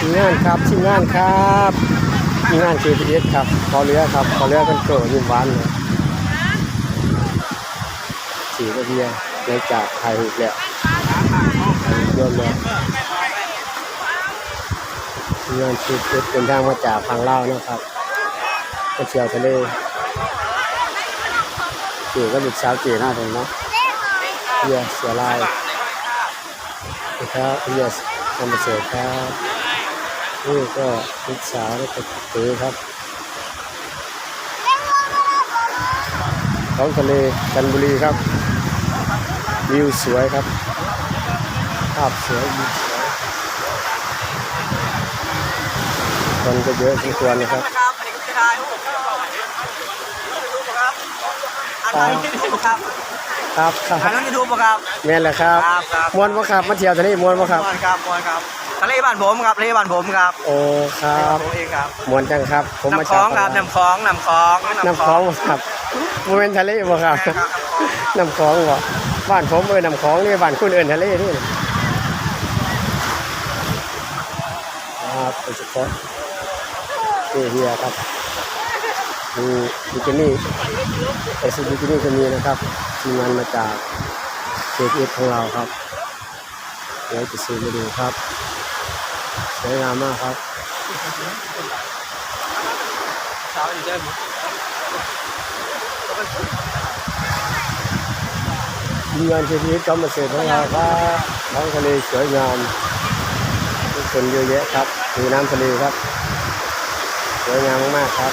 ทีมงานครับทีมงานครับทีมงาน KPS ครับขอเรือครับขอเรือกันโกยิ้มหวานเลยสีกระเบียร์ในจากไทยอีกแล้วเยอะแล้วทีมงาน KPS เดินทางมาจากพังเล่านะครับมาเที่ยวทะเลเก๋ก็ลูกสาวเก๋หน้าตรงเนาะเบียร์เสียลายนะครับเยสทำเสร็จครับ นี่ก็ลูกสาวแล้วก็ตือครับ ท้องทะเลจันทบุรีครับ วิวสวยครับ ภาพสวยวิวสวยคนก็เยอะสมควรนะครับครับอันนี้ก็ถ่ายรูปยูทูบครับอันนี้ยูทูบครับครับคอันรับนั้นยูทูบครับแม่นแหละครับครับครับมวนบ่ครับมาเที่ยวทะเลมวนบ่ครับมวนครับมวนครับ ทะเลบ้านผมครับทะเลบ้านผมครับโอ้ครับผมเองครับมวนจังครับ ผมมาน้ำคลจากองครับน้ำคลองน้ำคลองน้ำคลองบ่ครับบ่แม่นทะเลบ่ครับครับน้ำคลองน้ำคลองบ่บ้านผมเอิ้นน้ำคลองนี่บ้านคุณเอิ้นทะเลนี่ครับโดยเฉพาะเอเฮียครับมีบิกินี่ไอซีบิกินี่ก็มีนะครับทีมงานมาจากเอฟของเราครับเดี๋ยวจะซื้อมาดูครับ สวยงามมากครับสาวอยู่เจ้าทีมงานเอฟจอมเกษตรของเราครับท้องทะเลสวยงามทุกคนเยอะแยะครับมีน้ำทะเลครับ สวยงามมากๆครับ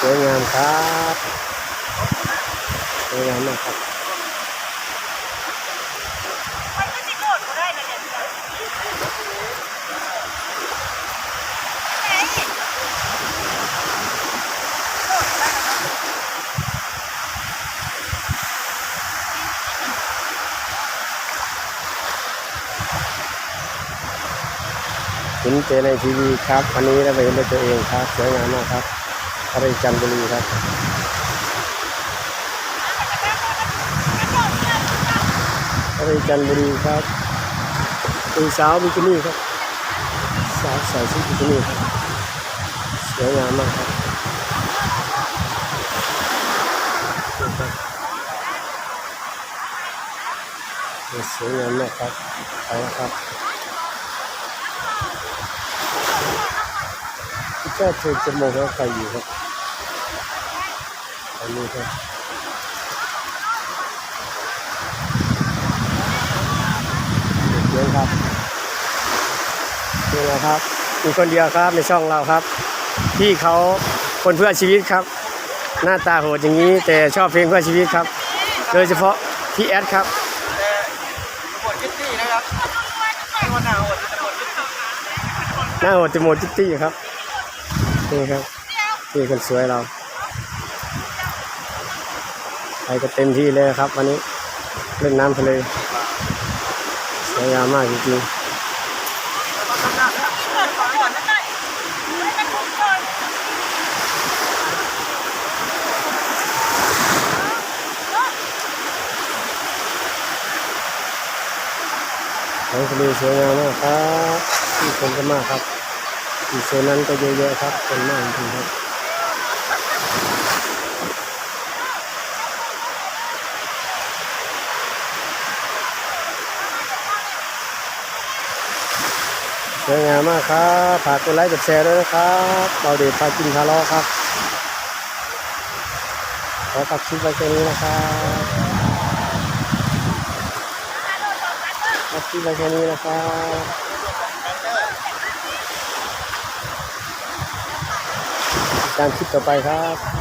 สวยงามครับสวยงามมากครับ เห็นแต่ในทีวีครับวันนี้เราไปเห็นด้วยตัวเองครับสวยงามมากครับทะเลจันทบุรีครับทะเลจันทบุรีครับเป็นสาวบิกินี่ครับสาวใส่ชุดบิกินี่ครับสวยงามมากครับสวยงามมากครับไปครับ เจ้าเธอจะมองว่าใครอยู่ครับอันนี้ครับเดี๋ยวครับนี่นะครับมีคนเดียวครับในช่องเราครับพี่เขาคนเพื่อชีวิตครับ หน้าตาโหดอย่างนี้แต่ชอบเพลงเพื่อชีวิตครับ โดยเฉพาะพี่แอดครับหมดคิตตี้นะครับไม่ว่าหนาวหมดหมดคิตตี้หน้าโหดจะหมดจิตตี้ครับ นี่ครับนี่คนสวยเรา ไปก็เต็มที่เลยครับ วันนี้เล่นน้ำทะเลสวยงามมากจริงๆท้องทะเลสวยงามมากครับที่คนก็มากครับ อีกโซนนั้นก็เยอะๆครับคนมากจริงครับสวยงามมากครับฝากกดไลค์กดแชร์ด้วยนะครับเราเดชพากินคาร์ลอครับ ขอตัดคลิปไว้แค่นี้นะครับตัดคลิปไว้แค่นี้นะครับ ตามคลิปต่อไปครับ